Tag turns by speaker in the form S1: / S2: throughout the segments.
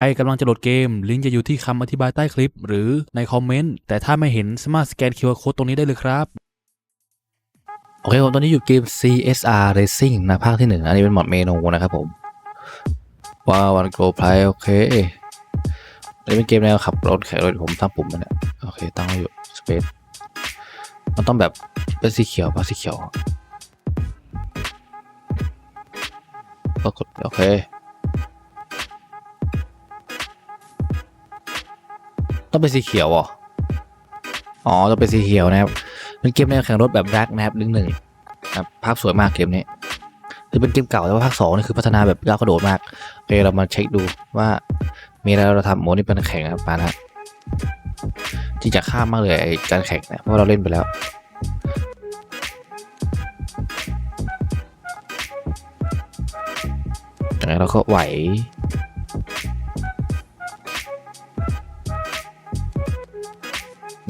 S1: ใครกำลังจะโหลดเกม ลิงก์จะอยู่ที่คำอธิบายใต้คลิป หรือในคอมเมนต์ แต่ถ้าไม่เห็นสามารถสแกน QR Code ตรงนี้ได้เลยครับ โอเคผมตอนนี้อยู่เกม CSR Racing นะภาคที่หนึ่งอันนี้เป็นหมอดเมนูนะครับผม ว้าวันโกลไพลโอเคอันนี้เป็นเกมแนวขับรถแข่งรถผมตั้งปุ่มมันเนี่ยโอเคตั้งไว้อยู่สเปซมันต้องแบบเป็นสีเขียวป่ะสีเขียวก็กดโอเค ต้องเป็นสีเขียวเหรออ๋อต้องเป็นสีเขียวนะครับเป็นเกมแนวแข่งรถแบบดักนะครับหนึ่งหนึ่งครับภาพสวยมากเกมนี้คือเป็นเกมเก่าแต่ว่าภาคสองนี่คือพัฒนาแบบก้าวกระโดดมากโอเคเรามาเช็คดูว่ามีอะไรเราทำโหมดนี่เป็นแข่งนะครับมานะจริงจะข้ามมากเลยไอ้การแข่งเนี่ยเพราะเราเล่นไปแล้วจากนั้นเราก็ไหว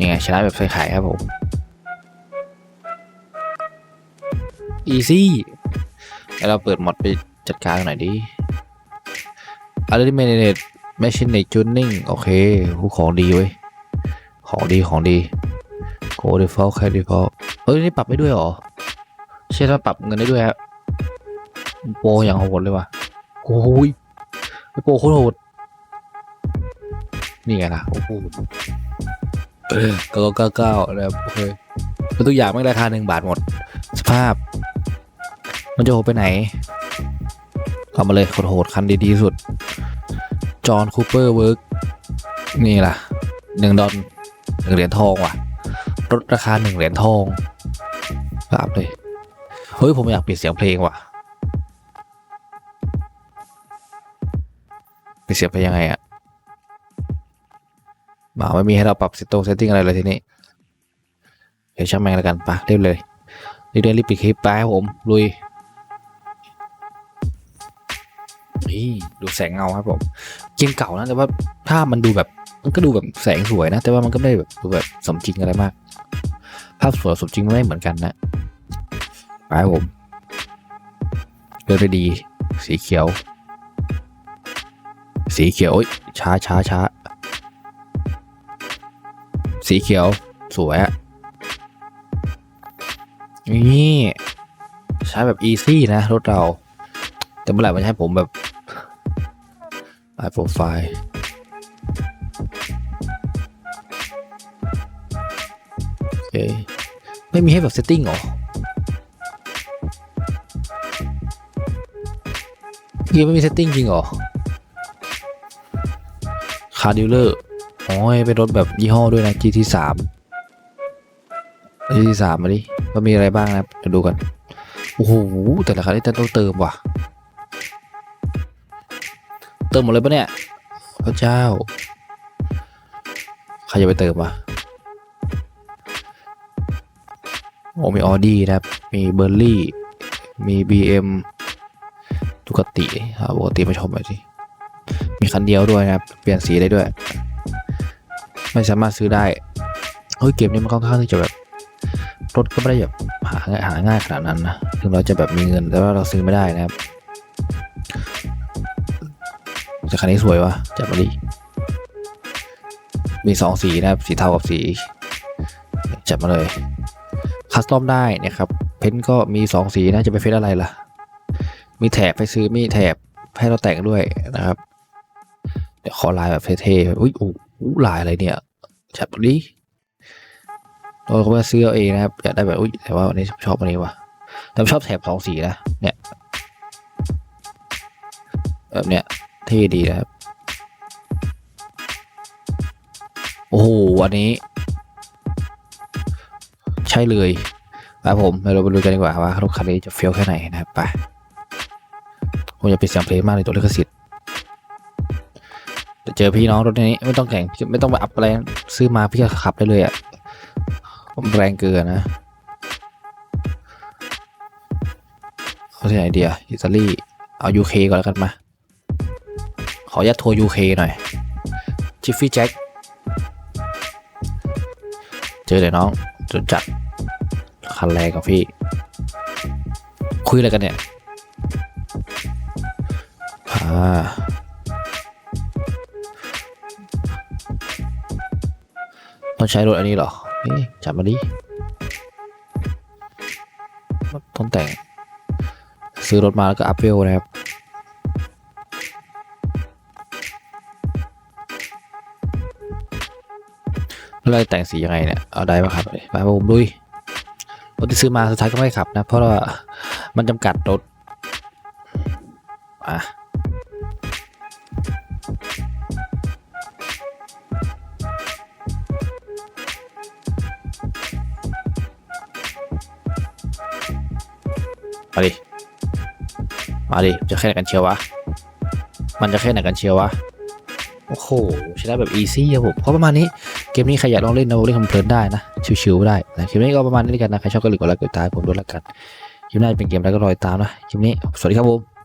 S1: ยังไงชนะแบบใส่ไข่ครับผม easy แล้วเราเปิดมอดไปจัดการหน่อยดิ Ultimate Machine Tuning โอเคผู้ของดีเว้ย ของดีของดี Go Default แค่ Default เฮ้ย นี่ปรับได้ด้วยเหรอ เชื่อว่าปรับเงินได้ด้วยครับโปรอย่างโหดเลยว่ะโอ้ยโปรโคตรโหดนี่ไงล่ะโอ้โห เก้าเก้าเก้านะครับโอเคแล้วทุกอย่างไม่ราคาหนึ่งบาทหมด สภาพ มันจะโหดไปไหนเอามาเลยโหดโหดคันดีดีสุด จอห์นคูเปอร์เวิร์กนี่ล่ะหนึ่งดอนหนึ่งเหรียญทองว่ะลดราคาหนึ่งเหรียญทองรับเลย เฮ้ย ผมอยากเปลี่ยนเสียงเพลงว่ะเปลี่ยนเสียงเพลงยังไงอะ มาไม่มีให้เราปรับเซตตรงเซตติ้งอะไรเลยทีนี้ เดี๋ยวช่างแม่งแล้วกันปะเรียบเลยรีบเรียรีบปิดคลิปไปครับผมลุยนี่ดูแสงเงาครับผมเกมเก่านะแต่ว่าถ้ามันดูแบบมันก็ดูแบบแสงสวยนะ แต่ว่ามันก็ไม่ได้แบบดูแบบสมจริงอะไรมาก ภาพสวยสมจริงมันไม่เหมือนกันนะไปครับผมเดินไปดี สีเขียว สีเขียวโอ๊ยช้าช้าช้า สีเขียว สวยอะนี่ใช้แบบอีซี่นะ รถเรา แต่เมื่อไหร่มันใช้ผมแบบไอโปรไฟล์โอเคไม่มีให้แบบเซตติ้งเหรอยังไม่มีเซตติ้งจริงเหรอ คาร์ดิลเลอร์ โอ้ยเป็นรถแบบยี่ห้อด้วยนะ GT 3 GT 3 มาดิว่ามีอะไรบ้างนะเดี๋ยวดูกัน โอ้โห แต่ละคันนี่ต้องเติมว่ะ เติมหมดเลยปะเนี่ยพระเจ้า ใครจะไปเติมวะโอ้มีออดี้นะครับ มีเบอร์รี่ มี BM ตุกติอ่าปกติมาชมหน่อยสิมีคันเดียวด้วยนะครับ เปลี่ยนสีได้ด้วย ไม่สามารถซื้อได้เฮ้ยเกมนี้มันค่อนข้างที่จะแบบรถก็ไม่ได้แบบหาง่ายหาง่ายขนาดนั้นนะถึงเราจะแบบมีเงินแต่ว่าเราซื้อไม่ได้นะครับแต่คันนี้สวยวะจับมาดิมีสองสีนะครับสีเทากับสี จับมาเลยคัสตอมได้นะครับ เพ้นท์ก็มีสองสีนะจะไปเฟ้นอะไรล่ะ มีแถบให้ซื้อมีแถบให้เราแต่งด้วยนะครับ เดี๋ยวขอลายแบบเท่ๆอุ้ยโอู้หลายอะไรเนี่ยจับดิเราก็มาซื้อเอาเองนะครับอยากได้แบบอุ้ยแต่ว่าวันนี้ชอบวันนี้ว่ะแต่ชอบแถบสองสีนะเนี่ยแบบเนี้ยเท่ดีนะครับ โอ้โหอันนี้ ใช่เลยครับผมเราไปดูกันดีกว่าว่ารถคันนี้จะเฟี้ยวแค่ไหนนะครับไปผมจะปิดเสียงเพลงมากเลยตัวลิขสิทธิ์ เจอพี่น้องรถนี้ไม่ต้องแข่งไม่ต้องไปอัพอะไรซื้อมาพี่ก็ขับได้เลยอะ่ะแรงเกินนะเขาที่ไหนเดียอิตาลีเอายูเคก่อนแล้วกันมา ขอยัดทัวร์ยูเคหน่อยจิฟฟี่แจ็คเจอเลยน้องจุดจัดคันแรงกับพี่ คุยอะไรกันเนี่ยอ่า ต้องใช้รถอันนี้เหรอเอ๊ะจับมาดิต้องแต่ง ซื้อรถมาแล้วก็อัพเวลนะครับแล้วเราแต่งสียังไงเนี่ย เอาได้ปะครับไปผมดุยรถที่ซื้อมาสุดท้ายก็ไม่ขับนะ เพราะว่ามันจำกัดรถ อะ มาดิ มาดิ จะแค่ไหนกันเชียววะ มันจะแค่ไหนกันเชียววะ โอ้โห ชนะแบบอีซี่ครับผมเพราะประมาณนี้ เกมนี้ใครอยากลองเล่นนะเล่นคำเพลินได้นะ ชิวๆได้นะคลิปนี้ก็ประมาณนี้แล้วกันนะ ใครชอบก็หลีกดไลค์กดติดตามผมด้วยละกัน คลิปหน้าเป็นเกมอะไรก็รอยตามนะ คลิปนี้ สวัสดีครับผม